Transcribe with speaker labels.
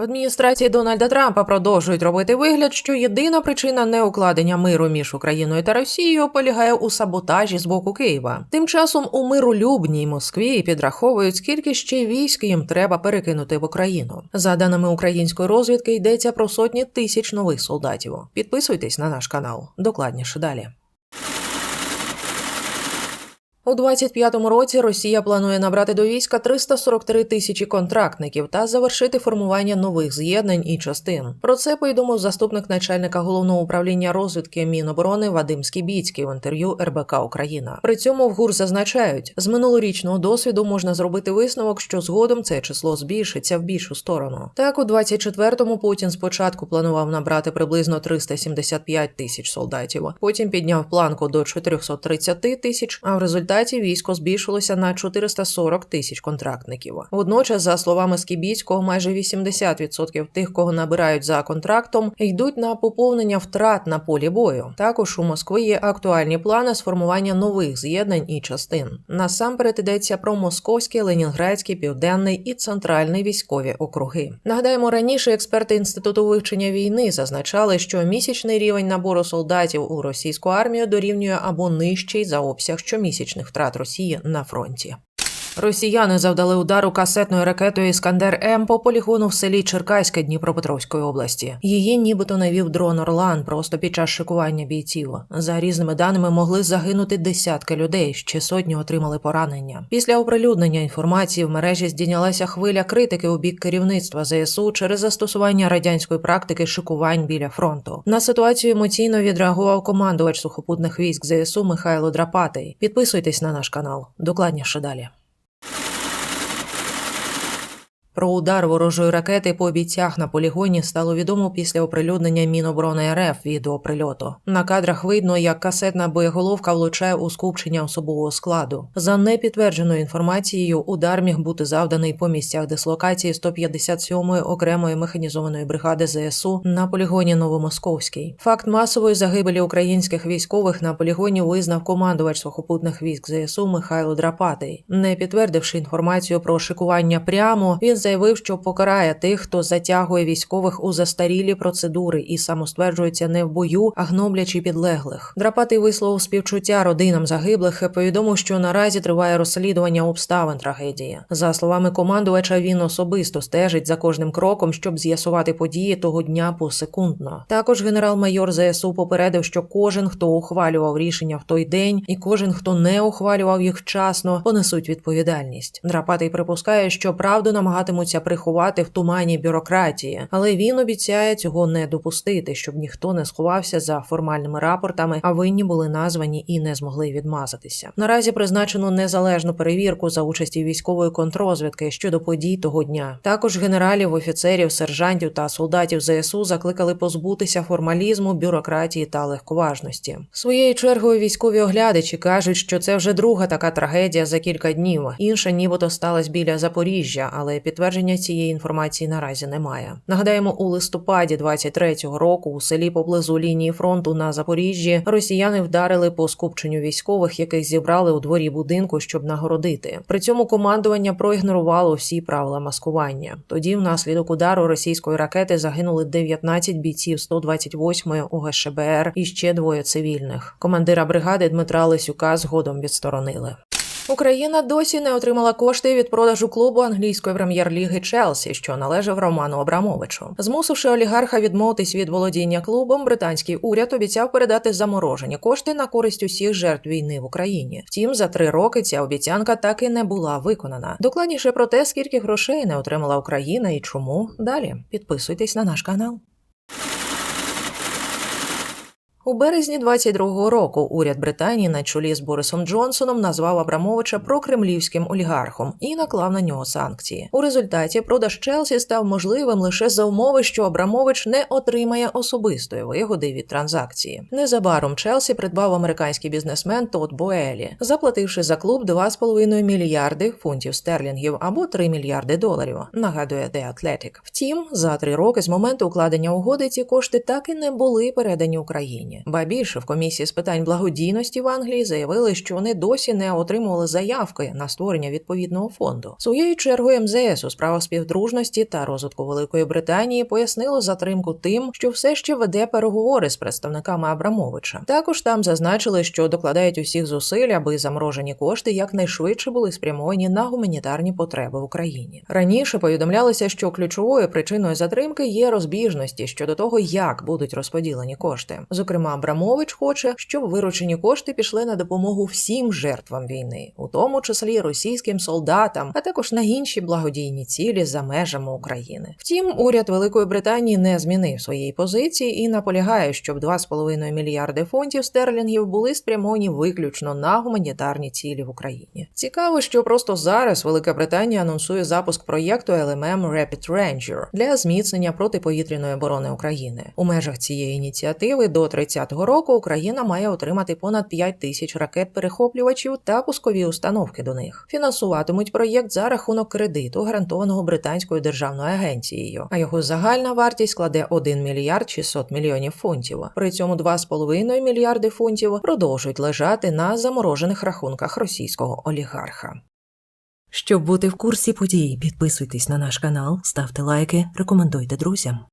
Speaker 1: В адміністрації Дональда Трампа продовжують робити вигляд, що єдина причина неукладення миру між Україною та Росією полягає у саботажі з боку Києва. Тим часом у миролюбній Москві підраховують, скільки ще військ їм треба перекинути в Україну. За даними української розвідки, йдеться про сотні тисяч нових солдатів. Підписуйтесь на наш канал. Докладніше далі. У 25-му році Росія планує набрати до війська 343 тисячі контрактників та завершити формування нових з'єднань і частин. Про це повідомив заступник начальника головного управління розвідки Міноборони Вадим Скібіцький в інтерв'ю РБК Україна. При цьому в ГУР зазначають, з минулорічного досвіду можна зробити висновок, що згодом це число збільшиться в більшу сторону. Так, у 24-му Путін спочатку планував набрати приблизно 375 тисяч солдатів, потім підняв планку до 430 тисяч, а в результаті військо збільшилося на 440 тисяч контрактників. Водночас, за словами Скібіцького, майже 80% тих, кого набирають за контрактом, йдуть на поповнення втрат на полі бою. Також у Москви є актуальні плани сформування нових з'єднань і частин. Насамперед йдеться про московський, ленінградський, південний і центральний військові округи. Нагадаємо, раніше експерти інституту вивчення війни зазначали, що місячний рівень набору солдатів у російську армію дорівнює або нижчий за обсяг щомісячних втрат Росії на фронті. Росіяни завдали удару касетною ракетою Іскандер М по полігону в селі Черкаське Дніпропетровської області. Її нібито навів дрон Орлан просто під час шикування бійців. За різними даними могли загинути десятки людей, ще сотні отримали поранення. Після оприлюднення інформації в мережі здійнялася хвиля критики у бік керівництва ЗСУ через застосування радянської практики шикувань біля фронту. На ситуацію емоційно відреагував командувач сухопутних військ ЗСУ Михайло Драпатий. Підписуйтесь на наш канал. Докладніше далі. Про удар ворожої ракети по бійцях на полігоні стало відомо після оприлюднення Міноборони РФ відео прильоту. На кадрах видно, як касетна боєголовка влучає у скупчення особового складу. За непідтвердженою інформацією, удар міг бути завданий по місцях дислокації 157-ї окремої механізованої бригади ЗСУ на полігоні Новомосковський. Факт масової загибелі українських військових на полігоні визнав командувач сухопутних військ ЗСУ Михайло Драпатий. Не підтвердивши інформацію про шикування прямо, він заявив, що покарає тих, хто затягує військових у застарілі процедури і самостверджується не в бою, а гноблячи підлеглих. Драпатий висловив співчуття родинам загиблих і повідомив, що наразі триває розслідування обставин трагедії. За словами командувача, він особисто стежить за кожним кроком, щоб з'ясувати події того дня посекундно. Також генерал-майор ЗСУ попередив, що кожен, хто ухвалював рішення в той день, і кожен, хто не ухвалював їх вчасно, понесуть відповідальність. Драпатий припускає, що правду намагатимуться приховати в тумані бюрократії, але він обіцяє цього не допустити, щоб ніхто не сховався за формальними рапортами, а винні були названі і не змогли відмазатися. Наразі призначено незалежну перевірку за участі військової контрозвідки щодо подій того дня. Також генералів, офіцерів, сержантів та солдатів ЗСУ закликали позбутися формалізму, бюрократії та легковажності. Своєю чергою військові оглядачі кажуть, що це вже друга така трагедія за кілька днів. Інша, нібито сталася біля Запоріжжя, але підтвердження цієї інформації наразі немає. Нагадаємо, у листопаді 23-го року у селі поблизу лінії фронту на Запоріжжі росіяни вдарили по скупченню військових, яких зібрали у дворі будинку, щоб нагородити. При цьому командування проігнорувало всі правила маскування. Тоді, внаслідок удару російської ракети, загинули 19 бійців 128-ї ОГШБР і ще двоє цивільних. Командира бригади Дмитра Лисюка згодом відсторонили. Україна досі не отримала кошти від продажу клубу англійської прем'єр-ліги Челсі, що належав Роману Абрамовичу. Змусивши олігарха відмовитись від володіння клубом, британський уряд обіцяв передати заморожені кошти на користь усіх жертв війни в Україні. Втім, за три роки ця обіцянка так і не була виконана. Докладніше про те, скільки грошей не отримала Україна і чому далі. Підписуйтесь на наш канал. У березні 22-го року уряд Британії на чолі з Борисом Джонсоном назвав Абрамовича прокремлівським олігархом і наклав на нього санкції. У результаті продаж Челсі став можливим лише за умови, що Абрамович не отримає особистої вигоди від транзакції. Незабаром Челсі придбав американський бізнесмен Тодд Боелі, заплативши за клуб 2,5 мільярди фунтів стерлінгів або 3 мільярди доларів. Нагадує The Athletic. Втім, за три роки з моменту укладення угоди ці кошти так і не були передані Україні. Ба більше в комісії з питань благодійності в Англії заявили, що вони досі не отримували заявки на створення відповідного фонду. Своєю чергою МЗС у справах співдружності та розвитку Великої Британії пояснило затримку тим, що все ще веде переговори з представниками Абрамовича. Також там зазначили, що докладають усіх зусиль, аби заморожені кошти якнайшвидше були спрямовані на гуманітарні потреби в Україні. Раніше повідомлялося, що ключовою причиною затримки є розбіжності щодо того, як будуть розподілені кошти. Зокрема, Абрамович хоче, щоб виручені кошти пішли на допомогу всім жертвам війни, у тому числі російським солдатам, а також на інші благодійні цілі за межами України. Втім, уряд Великої Британії не змінив своєї позиції і наполягає, щоб 2,5 мільярди фунтів стерлінгів були спрямовані виключно на гуманітарні цілі в Україні. Цікаво, що просто зараз Велика Британія анонсує запуск проєкту LMM Rapid Ranger для зміцнення протиповітряної оборони України. У межах цієї ініціативи до 30-го року Україна має отримати понад 5 тисяч ракет-перехоплювачів та пускові установки до них. Фінансуватимуть проєкт за рахунок кредиту, гарантованого британською державною агенцією, а його загальна вартість складе 1 мільярд 600 мільйонів фунтів. При цьому 2,5 мільярди фунтів продовжують лежати на заморожених рахунках російського олігарха. Щоб бути в курсі подій, підписуйтесь на наш канал, ставте лайки, рекомендуйте друзям.